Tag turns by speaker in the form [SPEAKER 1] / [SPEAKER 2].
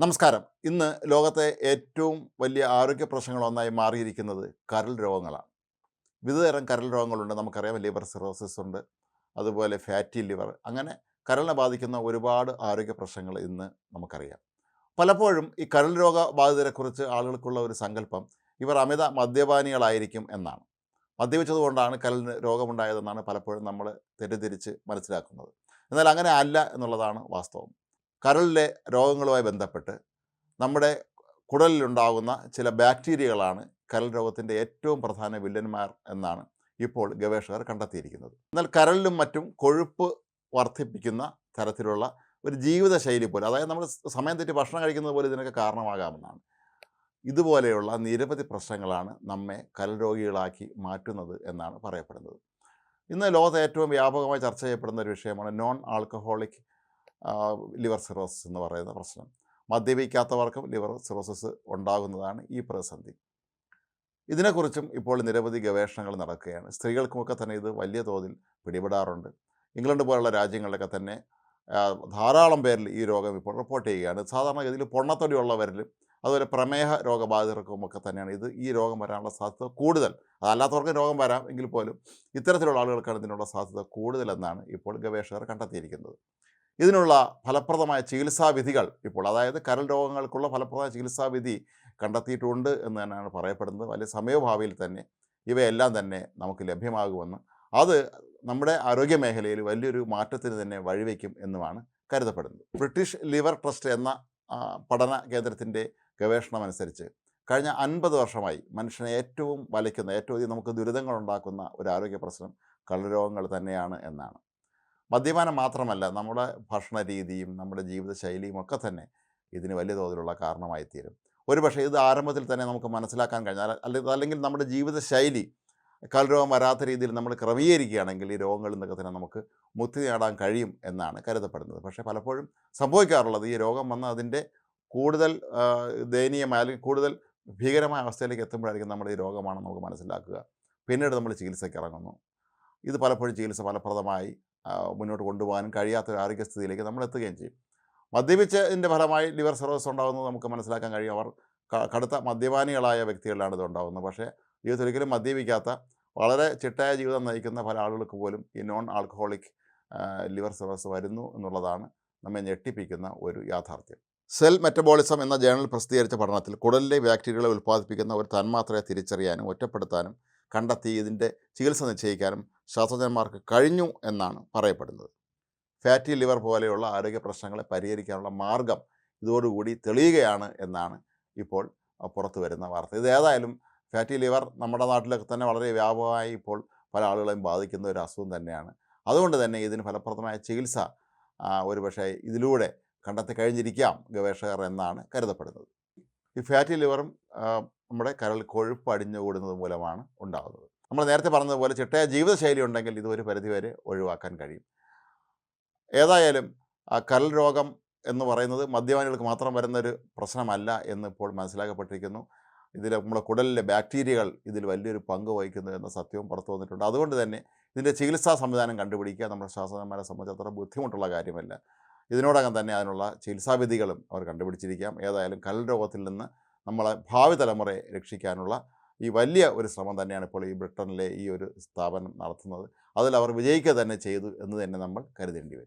[SPEAKER 1] നമസ്കാരം. ഇന്ന് ലോകത്തെ ഏറ്റവും വലിയ ആരോഗ്യ പ്രശ്നങ്ങളൊന്നായി മാറിയിരിക്കുന്നത് കരൾ രോഗങ്ങളാണ്. വിവിധതരം കരൾ രോഗങ്ങളുണ്ട്. നമുക്കറിയാം ലിവർ സിറോസിസ് ഉണ്ട്. അതുപോലെ ഫാറ്റി ലിവർ. അങ്ങനെ കരളിനെ ബാധിക്കുന്ന ഒരുപാട് ആരോഗ്യ പ്രശ്നങ്ങൾ ഇന്ന് നമുക്കറിയാം. പലപ്പോഴും ഈ കരൾ രോഗ ബാധിതരെക്കുറിച്ച് ആളുകൾക്കുള്ള ഒരു സങ്കല്പം ഇവർ അമിത മദ്യപാനികളായിരിക്കും എന്നാണ്. മദ്യപിച്ചതുകൊണ്ടാണ് കരളിന് രോഗമുണ്ടായതെന്നാണ് പലപ്പോഴും നമ്മൾ തെറ്റിദ്ധരിച്ച് മനസ്സിലാക്കുന്നത്. എന്നാൽ അങ്ങനെ അല്ല എന്നുള്ളതാണ് വാസ്തവം. കരളിലെ രോഗങ്ങളുമായി ബന്ധപ്പെട്ട് നമ്മുടെ കുടലിലുണ്ടാകുന്ന ചില ബാക്ടീരിയകളാണ് കരൾ രോഗത്തിന്റെ ഏറ്റവും പ്രധാന വില്ലന്മാർ എന്നാണ് ഇപ്പോൾ ഗവേഷകർ കണ്ടെത്തിയിരിക്കുന്നത്. എന്നാൽ കരളിലും മറ്റും കൊഴുപ്പ് വർദ്ധിപ്പിക്കുന്ന തരത്തിലുള്ള ഒരു ജീവിതശൈലി പോലെ അതായത് നമ്മൾ സമയം തെറ്റി ഭക്ഷണം കഴിക്കുന്നത് പോലെ ഇതിനൊക്കെ കാരണമാകാമെന്നാണ്. ഇതുപോലെയുള്ള നിരവധി പ്രശ്നങ്ങളാണ് നമ്മെ കരൽ രോഗികളാക്കി മാറ്റുന്നത് എന്നാണ് പറയപ്പെടുന്നത്. ഇന്ന് ലോകത്ത് ഏറ്റവും വ്യാപകമായി ചർച്ച ചെയ്യപ്പെടുന്ന ഒരു വിഷയമാണ് നോൺ ആൽക്കഹോളിക് ലിവർ സിറോസിസ് എന്ന് പറയുന്ന പ്രശ്നം. മദ്യപിക്കാത്തവർക്കും ലിവർ സിറോസിസ് ഉണ്ടാകുന്നതാണ് ഈ പ്രതിസന്ധി. ഇതിനെക്കുറിച്ചും ഇപ്പോൾ നിരവധി ഗവേഷണങ്ങൾ നടക്കുകയാണ്. സ്ത്രീകൾക്കുമൊക്കെ തന്നെ ഇത് വലിയ തോതിൽ പിടിപെടാറുണ്ട്. ഇംഗ്ലണ്ട് പോലുള്ള രാജ്യങ്ങളിലൊക്കെ തന്നെ ധാരാളം പേരിൽ ഈ രോഗം ഇപ്പോൾ റിപ്പോർട്ട് ചെയ്യുകയാണ്. സാധാരണഗതിയിൽ പൊണ്ണത്തൊടിയുള്ളവരിലും അതുപോലെ പ്രമേഹ രോഗബാധിതർക്കുമൊക്കെ തന്നെയാണ് ഇത് ഈ രോഗം വരാനുള്ള സാധ്യത കൂടുതൽ. അതല്ലാത്തവർക്ക് രോഗം വരാം എങ്കിൽ പോലും ഇത്തരത്തിലുള്ള ആളുകൾക്കാണ് ഇതിനുള്ള സാധ്യത കൂടുതലെന്നാണ് ഇപ്പോൾ ഗവേഷകർ കണ്ടെത്തിയിരിക്കുന്നത്. ഇതിനുള്ള ഫലപ്രദമായ ചികിത്സാവിധികൾ ഇപ്പോൾ അതായത് കരൾ രോഗങ്ങൾക്കുള്ള ഫലപ്രദമായ ചികിത്സാവിധി കണ്ടെത്തിയിട്ടുണ്ട് എന്ന് തന്നെയാണ് പറയപ്പെടുന്നത്. വലിയ സമയഭാവിയിൽ തന്നെ ഇവയെല്ലാം തന്നെ നമുക്ക് ലഭ്യമാകുമെന്ന്. അത് നമ്മുടെ ആരോഗ്യ മേഖലയിൽ വലിയൊരു മാറ്റത്തിന് തന്നെ വഴിവെക്കും എന്നുമാണ് കരുതപ്പെടുന്നത്. ബ്രിട്ടീഷ് ലിവർ ട്രസ്റ്റ് എന്ന പഠന കേന്ദ്രത്തിന്റെ ഗവേഷണമനുസരിച്ച് കഴിഞ്ഞ അൻപത് വർഷമായി മനുഷ്യനെ ഏറ്റവും വലയ്ക്കുന്ന ഏറ്റവും അധികം നമുക്ക് ദുരിതങ്ങൾ ഉണ്ടാക്കുന്ന ഒരു ആരോഗ്യ പ്രശ്നം കള്ളരോഗങ്ങൾ തന്നെയാണ് എന്നാണ്. മദ്യപാനം മാത്രമല്ല നമ്മുടെ ഭക്ഷണ രീതിയും നമ്മുടെ ജീവിതശൈലിയും ഒക്കെ തന്നെ ഇതിന് വലിയ തോതിലുള്ള കാരണമായി തീരും ഒരുപക്ഷെ ഇത് ആരംഭത്തിൽ തന്നെ നമുക്ക് മനസ്സിലാക്കാൻ കഴിഞ്ഞാൽ അല്ലെങ്കിൽ അല്ലെങ്കിൽ നമ്മുടെ ജീവിതശൈലി കൽരോഗം വരാത്ത രീതിയിൽ നമ്മൾ ക്രമീകരിക്കുകയാണെങ്കിൽ ഈ രോഗങ്ങളിൽ നിന്നൊക്കെ തന്നെ നമുക്ക് മുക്തി നേടാൻ കഴിയും എന്നാണ് കരുതപ്പെടുന്നത്. പക്ഷേ പലപ്പോഴും സംഭവിക്കാറുള്ളത് ഈ രോഗം വന്ന് അതിന്റെ കൂടുതൽ ദയനീയമായ അല്ലെങ്കിൽ കൂടുതൽ ഭീകരമായ അവസ്ഥയിലേക്ക് എത്തുമ്പോഴായിരിക്കും നമ്മൾ ഈ രോഗമാണെന്ന് നമുക്ക് മനസ്സിലാക്കുക. പിന്നീട് നമ്മൾ ചികിത്സയ്ക്ക് ഇറങ്ങുന്നു. ഇത് പലപ്പോഴും ചികിത്സ ഫലപ്രദമായി മുന്നോട്ട് കൊണ്ടുപോകാനും കഴിയാത്ത ആരോഗ്യസ്ഥിതിയിലേക്ക് നമ്മൾ എത്തുകയും ചെയ്യും. മദ്യപിച്ചതിന്റെ ഫലമായി ലിവർ സിറോസ് ഉണ്ടാകുന്നത് നമുക്ക് മനസ്സിലാക്കാൻ കഴിയും. അവർ കടുത്ത മദ്യപാനികളായ വ്യക്തികളിലാണ് ഇത് ഉണ്ടാകുന്നത്. പക്ഷേ ജീവിതത്തിൽ ഒരിക്കലും മദ്യപിക്കാത്ത വളരെ ചിട്ടായ ജീവിതം നയിക്കുന്ന പല ആളുകൾക്ക് പോലും ഈ നോൺ ആൽക്കഹോളിക് ലിവർ സിറോസ് വരുന്നു എന്നുള്ളതാണ് നമ്മെ ഞെട്ടിപ്പിക്കുന്ന ഒരു യാഥാർത്ഥ്യം. സെൽ മെറ്റബോളിസം എന്ന ജേണൽ പ്രസിദ്ധീകരിച്ച പഠനത്തിൽ കുടലിലെ ബാക്ടീരിയകളെ ഉൽപ്പാദിപ്പിക്കുന്ന ഒരു തന്മാത്രയെ തിരിച്ചറിയാനും ഒറ്റപ്പെടുത്താനും കണ്ടെത്തി ഇതിന്റെ ചികിത്സ നിശ്ചയിക്കാനും ശാസ്ത്രജ്ഞന്മാർക്ക് കഴിഞ്ഞു എന്നാണ് പറയപ്പെടുന്നത്. ഫാറ്റി ലിവർ പോലെയുള്ള ആരോഗ്യ പ്രശ്നങ്ങളെ പരിഹരിക്കാനുള്ള മാർഗം ഇതോടുകൂടി തെളിയുകയാണ് എന്നാണ് ഇപ്പോൾ പുറത്തു വരുന്ന വാർത്ത. ഇത് ഏതായാലും ഫാറ്റി ലിവർ നമ്മുടെ നാട്ടിലൊക്കെ തന്നെ വളരെ വ്യാപകമായി ഇപ്പോൾ പല ആളുകളെയും ബാധിക്കുന്ന ഒരു അസുഖം തന്നെയാണ്. അതുകൊണ്ട് തന്നെ ഇതിന് ഫലപ്രദമായ ചികിത്സ ഒരുപക്ഷെ ഇതിലൂടെ കണ്ടെത്തി കഴിഞ്ഞിരിക്കാം ഗവേഷകർ എന്നാണ് കരുതപ്പെടുന്നത്. ഈ ഫാറ്റി ലിവറും നമ്മുടെ കരൾ കൊഴുപ്പ് അടിഞ്ഞു കൂടുന്നത് മൂലമാണ് ഉണ്ടാകുന്നത്. നമ്മൾ നേരത്തെ പറഞ്ഞതുപോലെ ചിട്ടയായ ജീവിതശൈലി ഉണ്ടെങ്കിൽ ഇത് ഒരു പരിധിവരെ ഒഴിവാക്കാൻ കഴിയും. ഏതായാലും കരൾ രോഗം എന്ന് പറയുന്നത് മദ്യപാനികൾക്ക് മാത്രം വരുന്നൊരു പ്രശ്നമല്ല എന്ന് ഇപ്പോൾ മനസ്സിലാക്കപ്പെട്ടിരിക്കുന്നു. ഇതിൽ നമ്മുടെ കുടലിലെ ബാക്ടീരിയകൾ ഇതിൽ വലിയൊരു പങ്ക് വഹിക്കുന്നു എന്ന സത്യവും പുറത്തു വന്നിട്ടുണ്ട്. അതുകൊണ്ട് തന്നെ ഇതിന്റെ ചികിത്സാ സംവിധാനം കണ്ടുപിടിക്കുക നമ്മുടെ ശാസ്ത്രജ്ഞന്മാരെ സംബന്ധിച്ച് അത്ര ബുദ്ധിമുട്ടുള്ള കാര്യമല്ല. ഇതിനോടകം തന്നെ അതിനുള്ള ചികിത്സാവിധികളും അവർ കണ്ടുപിടിച്ചിരിക്കാം. ഏതായാലും കരൾ രോഗത്തിൽ നിന്ന് നമ്മളെ ഭാവി തലമുറയെ രക്ഷിക്കാനുള്ള ഈ വലിയ ഒരു ശ്രമം തന്നെയാണ് ഇപ്പോൾ ഈ ബ്രിട്ടനിലെ ഈ ഒരു സ്ഥാപനം നടത്തുന്നത്. അതിൽ അവർ വിജയിക്കുക തന്നെ ചെയ്തു എന്ന് തന്നെ നമ്മൾ കരുതേണ്ടി വരും.